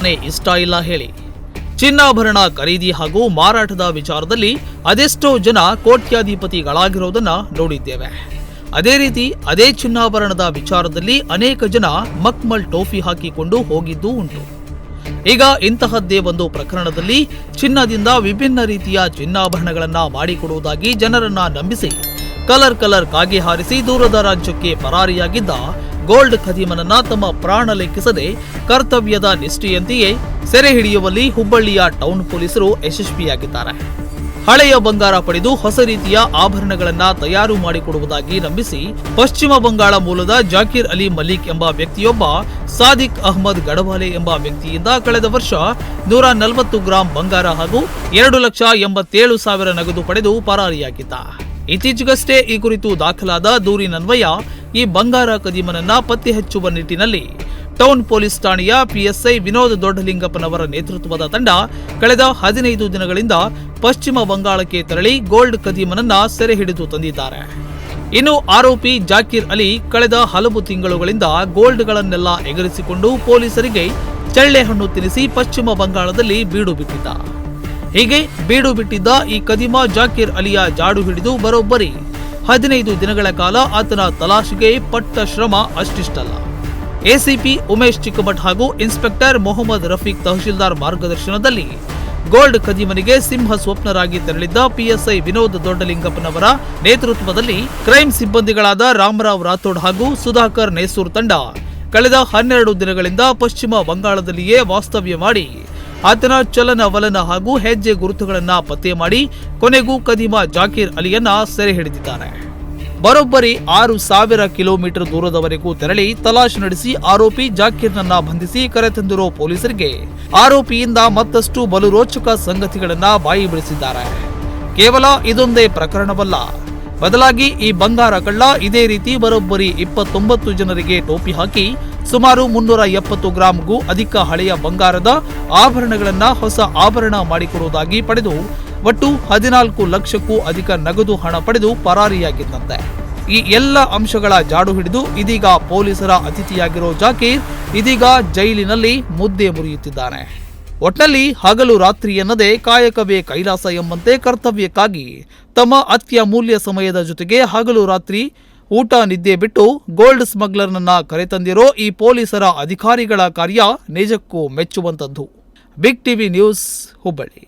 ಪ್ರಶ್ನೆ ಇಷ್ಟ ಇಲ್ಲ ಹೇಳಿ. ಚಿನ್ನಾಭರಣ ಖರೀದಿ ಹಾಗೂ ಮಾರಾಟದ ವಿಚಾರದಲ್ಲಿ ಅದೆಷ್ಟೋ ಜನ ಕೋಟ್ಯಾಧಿಪತಿಗಳಾಗಿರೋದನ್ನ ನೋಡಿದ್ದೇವೆ. ಅದೇ ರೀತಿ ಅದೇ ಚಿನ್ನಾಭರಣದ ವಿಚಾರದಲ್ಲಿ ಅನೇಕ ಜನ ಮಕ್ಮಲ್ ಟೋಫಿ ಹಾಕಿಕೊಂಡು ಹೋಗಿದ್ದೂ ಉಂಟು. ಈಗ ಇಂತಹದ್ದೇ ಒಂದು ಪ್ರಕರಣದಲ್ಲಿ ಚಿನ್ನದಿಂದ ವಿಭಿನ್ನ ರೀತಿಯ ಚಿನ್ನಾಭರಣಗಳನ್ನ ಮಾಡಿಕೊಡುವುದಾಗಿ ಜನರನ್ನ ನಂಬಿಸಿ, ಕಲರ್ ಕಲರ್ ಕಾಗೆ ಹಾರಿಸಿ ದೂರದ ರಾಜ್ಯಕ್ಕೆ ಪರಾರಿಯಾಗಿದ್ದ ಗೋಲ್ಡ್ ಖದೀಮನನ್ನ ತಮ್ಮ ಪ್ರಾಣ ಲೆಕ್ಕಿಸದೆ ಕರ್ತವ್ಯದ ನಿಷ್ಠೆಯಂತೆಯೇ ಸೆರೆ ಹಿಡಿಯುವಲ್ಲಿ ಹುಬ್ಬಳ್ಳಿಯ ಟೌನ್ ಪೊಲೀಸರು ಯಶಸ್ವಿಯಾಗಿದ್ದಾರೆ. ಹಳೆಯ ಬಂಗಾರ ಪಡೆದು ಹೊಸ ರೀತಿಯ ಆಭರಣಗಳನ್ನ ತಯಾರು ಮಾಡಿಕೊಡುವುದಾಗಿ ನಂಬಿಸಿ ಪಶ್ಚಿಮ ಬಂಗಾಳ ಮೂಲದ ಜಾಕೀರ್ ಅಲಿ ಮಲಿಕ್ ಎಂಬ ವ್ಯಕ್ತಿಯೊಬ್ಬ ಸಾದಿಕ್ ಅಹ್ಮದ್ ಗಡವಾಲೆ ಎಂಬ ವ್ಯಕ್ತಿಯಿಂದ ಕಳೆದ ವರ್ಷ ನೂರ ನಲವತ್ತು ಗ್ರಾಂ ಬಂಗಾರ ಹಾಗೂ ಎರಡು ಲಕ್ಷ ಎಂಬತ್ತೇಳು ಸಾವಿರ ನಗದು ಪಡೆದು ಪರಾರಿಯಾಗಿದ್ದ. ಇತ್ತೀಚೆಗಷ್ಟೇ ಈ ಕುರಿತು ದಾಖಲಾದ ದೂರಿನನ್ವಯ ಈ ಬಂಗಾರ ಕದೀಮನನ್ನ ಪತ್ತೆ ಹಚ್ಚುವ ನಿಟ್ಟಿನಲ್ಲಿ. ಟೌನ್ ಪೊಲೀಸ್ ಠಾಣೆಯ ಪಿಎಸ್ಐ ವಿನೋದ್ ದೊಡ್ಡಲಿಂಗಪ್ಪನವರ ನೇತೃತ್ವದ ತಂಡ ಕಳೆದ ಹದಿನೈದು ದಿನಗಳಿಂದ ಪಶ್ಚಿಮ ಬಂಗಾಳಕ್ಕೆ ತೆರಳಿ ಗೋಲ್ಡ್ ಕದೀಮನನ್ನ ಸೆರೆ ಹಿಡಿದು ತಂದಿದ್ದಾರೆ. ಇನ್ನು ಆರೋಪಿ ಜಾಕೀರ್ ಅಲಿ ಕಳೆದ ಹಲವು ತಿಂಗಳುಗಳಿಂದ ಗೋಲ್ಡ್ಗಳನ್ನೆಲ್ಲ ಎಗರಿಸಿಕೊಂಡು ಪೊಲೀಸರಿಗೆ ಚಳ್ಳೆ ಹಣ್ಣು ತಿನ್ನಿಸಿ ಪಶ್ಚಿಮ ಬಂಗಾಳದಲ್ಲಿ ಬೀಡು ಬಿಟ್ಟಿದ್ದ. ಹೀಗೆ ಬೀಡು ಬಿಟ್ಟಿದ್ದ ಈ ಕದಿಮಾ ಜಾಕೀರ್ ಅಲಿಯ ಜಾಡು ಹಿಡಿದು ಬರೋಬ್ಬರಿ. ಹದಿನೈದು ದಿನಗಳ ಕಾಲ ಆತನ ತಲಾಶೆಗೆ ಪಟ್ಟ ಶ್ರಮ ಅಷ್ಟಿಷ್ಟಲ್ಲ. ಎಸಿಪಿ ಉಮೇಶ್ ಚಿಕ್ಕಮಠ್ ಹಾಗೂ ಇನ್ಸ್ಪೆಕ್ಟರ್ ಮೊಹಮ್ಮದ್ ರಫೀಕ್ ತಹಶೀಲ್ದಾರ್ ಮಾರ್ಗದರ್ಶನದಲ್ಲಿ ಗೋಲ್ಡ್ ಖದೀಮನಿಗೆ ಸಿಂಹ ಸ್ವಪ್ನರಾಗಿ ತೆರಳಿದ್ದ ಪಿಎಸ್ಐ ವಿನೋದ್ ದೊಡ್ಡಲಿಂಗಪ್ಪನವರ ನೇತೃತ್ವದಲ್ಲಿ ಕ್ರೈಂ ಸಿಬ್ಬಂದಿಗಳಾದ ರಾಮರಾವ್ ರಾಥೋಡ್ ಹಾಗೂ ಸುಧಾಕರ್ ನೇಸೂರ್ ತಂಡ ಕಳೆದ ಹನ್ನೆರಡು ದಿನಗಳಿಂದ ಪಶ್ಚಿಮ ಬಂಗಾಳದಲ್ಲಿಯೇ ವಾಸ್ತವ್ಯ ಮಾಡಿ ಆತನ ಚಲನವಲನ ಹಾಗೂ ಹೆಜ್ಜೆ ಗುರುತುಗಳನ್ನ ಪತ್ತೆ ಮಾಡಿ ಕೊನೆಗೂ ಕದೀಮ ಜಾಕೀರ್ ಅಲಿಯನ್ನ ಸೆರೆ ಹಿಡಿದಿದ್ದಾರೆ. ಬರೋಬ್ಬರಿ ಆರು ಸಾವಿರ ಕಿಲೋಮೀಟರ್ ದೂರದವರೆಗೂ ತೆರಳಿ ತಲಾಶ್ ನಡೆಸಿ ಆರೋಪಿ ಜಾಕೀರ್ನನ್ನ ಬಂಧಿಸಿ ಕರೆತಂದಿರೋ ಪೊಲೀಸರಿಗೆ ಆರೋಪಿಯಿಂದ ಮತ್ತಷ್ಟು ಬಲು ರೋಚಕ ಸಂಗತಿಗಳನ್ನ ಬಾಯಿ ಬಿಡಿಸಿದ್ದಾರೆ. ಕೇವಲ ಇದೊಂದೇ ಪ್ರಕರಣವಲ್ಲ. ಬದಲಾಗಿ ಈ ಬಂಗಾರ ಕಳ್ಳ ಇದೇ ರೀತಿ ಬರೋಬ್ಬರಿ ಇಪ್ಪತ್ತೊಂಬತ್ತು ಜನರಿಗೆ ಟೋಪಿ ಹಾಕಿ ಸುಮಾರು ಮುನ್ನೂರ ಎಪ್ಪತ್ತು ಗ್ರಾಂಗೂ ಅಧಿಕ ಹಳೆಯ ಬಂಗಾರದ ಆಭರಣಗಳನ್ನು ಹೊಸ ಆಭರಣ ಮಾಡಿಕೊಡುವುದಾಗಿ ಪಡೆದು ಒಟ್ಟು ಹದಿನಾಲ್ಕು ಲಕ್ಷಕ್ಕೂ ಅಧಿಕ ನಗದು ಹಣ ಪಡೆದು ಪರಾರಿಯಾಗಿದ್ದಂತೆ. ಈ ಎಲ್ಲ ಅಂಶಗಳ ಜಾಡು ಹಿಡಿದು ಇದೀಗ ಪೊಲೀಸರ ಅತಿಥಿಯಾಗಿರೋ ಜಾಕೀರ್ ಇದೀಗ ಜೈಲಿನಲ್ಲಿ ಮುದ್ದೆ ಮುರಿಯುತ್ತಿದ್ದಾನೆ. ಒಟ್ನಲ್ಲಿ ಹಗಲು ರಾತ್ರಿ ಎನ್ನದೆ ಕಾಯಕವೇ ಕೈಲಾಸ ಎಂಬಂತೆ ಕರ್ತವ್ಯಕ್ಕಾಗಿ ತಮ್ಮ ಅತ್ಯಮೂಲ್ಯ ಸಮಯದ ಜೊತೆಗೆ ಹಗಲು ರಾತ್ರಿ ಊಟ ನಿದ್ದೆ ಬಿಟ್ಟು ಗೋಲ್ಡ್ ಸ್ಮಗ್ಲರ್ನನ್ನ ಕರೆತಂದಿರೋ ಈ ಪೊಲೀಸರ ಅಧಿಕಾರಿಗಳ ಕಾರ್ಯ ನಿಜಕ್ಕೂ ಮೆಚ್ಚುವಂತದ್ದು ಬಿಗ್ ಟಿವಿ ನ್ಯೂಸ್ ಹುಬ್ಬಳ್ಳಿ.